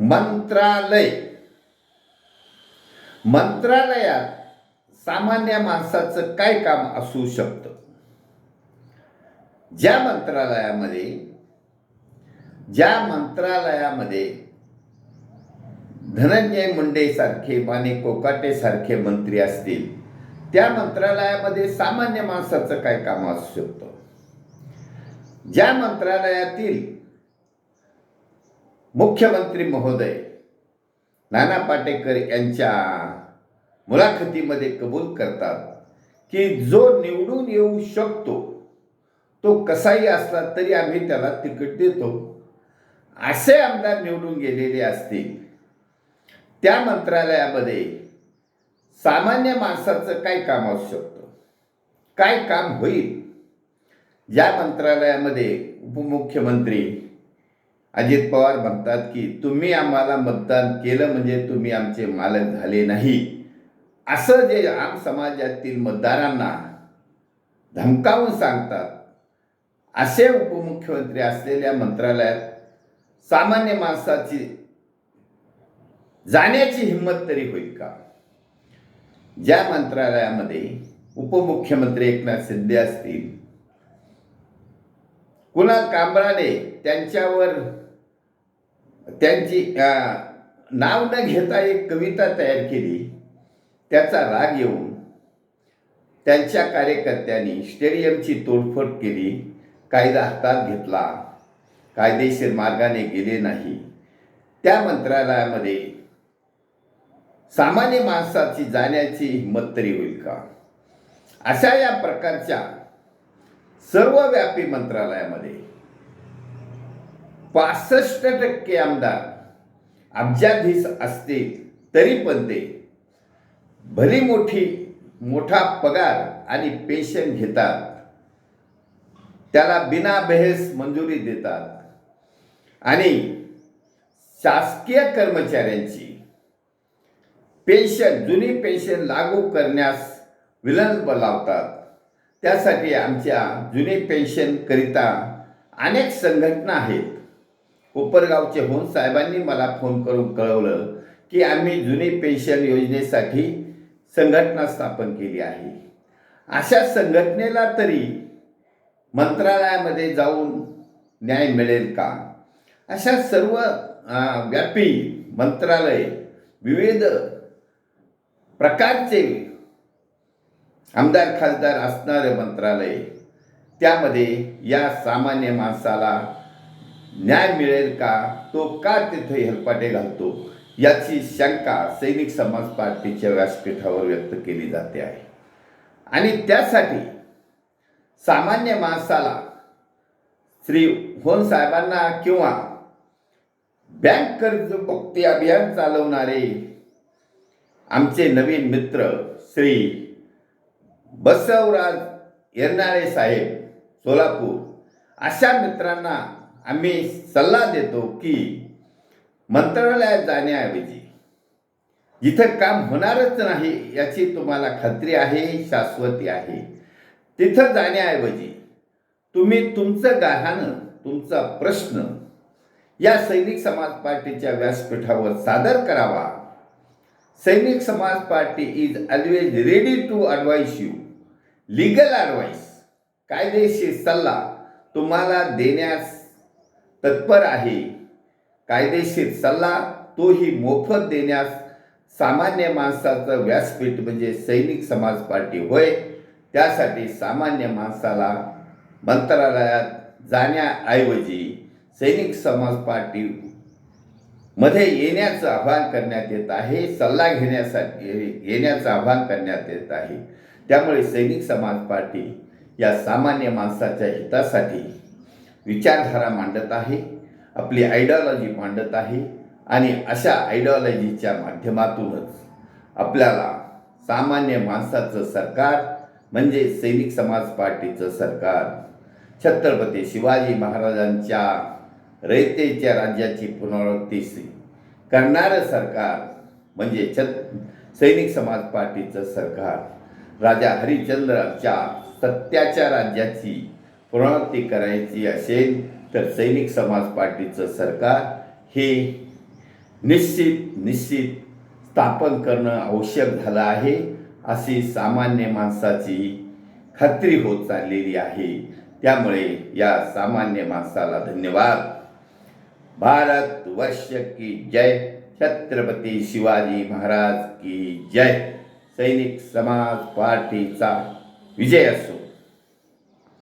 मंत्रालय. मंत्रालयात सामान्य माणसाचं काय काम असू शकतं? ज्या मंत्रालयामध्ये ज्या मंत्रालयामध्ये धनंजय मुंडे सारखे माने कोकाटे सारखे मंत्री असतील त्या मंत्रालयामध्ये सामान्य माणसाचं काय काम असू शकतं? ज्या मंत्रालयातील मुख्यमंत्री महोदय नाना पाटेकर यांच्या मुलाखतीमध्ये कबूल करतात की जो निवडून येऊ शकतो तो कसाही असला तरी आम्ही त्याला तिकीट देतो. असे आमदार निवडून गेलेले असतील. त्या मंत्रालयामध्ये सामान्य माणसाचं काय काम असू शकतं? काय काम होईल? ज्या मंत्रालयामध्ये उपमुख्यमंत्री अजित पवार म्हणतात की तुम्ही आम्हाला मतदान केलं म्हणजे तुम्ही आमचे मालक झाले नाही. असं जे आम समाजातील मतदारांना धमकावून सांगतात असे उपमुख्यमंत्री असलेल्या मंत्रालयात सामान्य माणसाची जाण्याची हिंमत तरी होईल का? ज्या मंत्रालयामध्ये उपमुख्यमंत्री एकनाथ शिंदे असतील कुणाल कांबळाने त्यांच्यावर त्यांची नाव न घेता एक कविता तयार केली. त्याचा राग येऊन त्यांच्या कार्यकर्त्यांनी स्टेडियमची तोडफोड केली. कायदा हातात घेतला. कायदेशीर मार्गाने गेले नाही. त्या मंत्रालयामध्ये सामान्य माणसाची जाण्याची हिंमत तरी होईल का? अशा या प्रकारच्या सर्वव्यापी मंत्रालयामध्ये पासष्ट टक्के आमदार अब्जाधीश असतील तरी पण ते भली मोठी मोठा पगार आणि पेन्शन घेतात. त्याला बिना बेहेस मंजुरी देतात. आणि शासकीय कर्मचाऱ्यांची पेन्शन जुनी पेन्शन लागू करण्यास विलंब लावतात. त्यासाठी आमच्या जुनी पेन्शनकरिता अनेक संघटना आहेत. कोपरगावचे होऊन साहेबांनी मला फोन करून कळवलं की आम्ही जुनी पेन्शन योजनेसाठी संघटना स्थापन केली आहे. अशा संघटनेला तरी मंत्रालयामध्ये जाऊन न्याय मिळेल का? अशा सर्व व्यापी मंत्रालय विविध प्रकारचे आमदार खासदार असणारे मंत्रालय त्यामध्ये या सामान्य माणसाला न्याय मिळेल का? तो का तिथे हेलपाटे घालतो? याची शंका सैनिक समाज पार्टीच्या व्यासपीठावर व्यक्त केली जाते आहे. आणि त्यासाठी सामान्य माणसाला श्री होन साहेबांना किंवा बँक कर्ज मुक्ती अभियान चालवणारे आमचे नवीन मित्र श्री बसवराज येरनाळे साहेब सोलापूर अशा मित्रांना आम्ही सल्ला देतो की मंत्रालयात जाण्याऐवजी जिथं काम होणारच नाही याची तुम्हाला खात्री आहे शाश्वती आहे. तिथं जाण्याऐवजी तुम्ही तुमचं गाहानं तुमचा प्रश्न या सैनिक समाज पार्टीच्या व्यासपीठावर सादर करावा. Sainik Samaj party is always ready to advise you legal advice कायदेशीर सल्ला तुम्हाला देण्यास तत्पर आहे. कायदेशीर सल्ला तोही मोफत देण्यास सामान्य माणसाचं व्यासपीठ म्हणजे सैनिक समाज पार्टी होय. त्यासाठी सामान्य माणसाला मंत्रालयात जाण्याऐवजी सैनिक समाज पार्टी मध्ये येण्याचं आवाहन करण्यात येत आहे. सल्ला घेण्यासाठी येण्याचं आवाहन करण्यात येत आहे. त्यामुळे सैनिक समाज पार्टी या सामान्य माणसाच्या हितासाठी विचारधारा मांडत आहे आपली आयडिओलॉजी मांडत आहे आणि अशा आयडिओलॉजीच्या माध्यमातूनच आपल्याला सामान्य माणसाचं सरकार म्हणजे सैनिक समाज पार्टीचं सरकार छत्रपती शिवाजी महाराजांच्या रयतेच्या राज्याची पुनरावृत्ती करणारं सरकार म्हणजे छत सैनिक समाज पार्टीचं सरकार. राजा हरिचंद्रच्या सत्याच्या राज्याची पुनरावृत्ती करायची असेल तर सैनिक समाज पार्टीचं सरकार हे निश्चित निश्चित स्थापन करणं आवश्यक झालं आहे अशी सामान्य माणसाची खात्री होत चाललेली आहे. त्यामुळे या सामान्य माणसाला धन्यवाद. भारत वर्ष की जय. छत्रपती शिवाजी महाराज की जय. सैनिक समाज पार्टीचा विजय असो.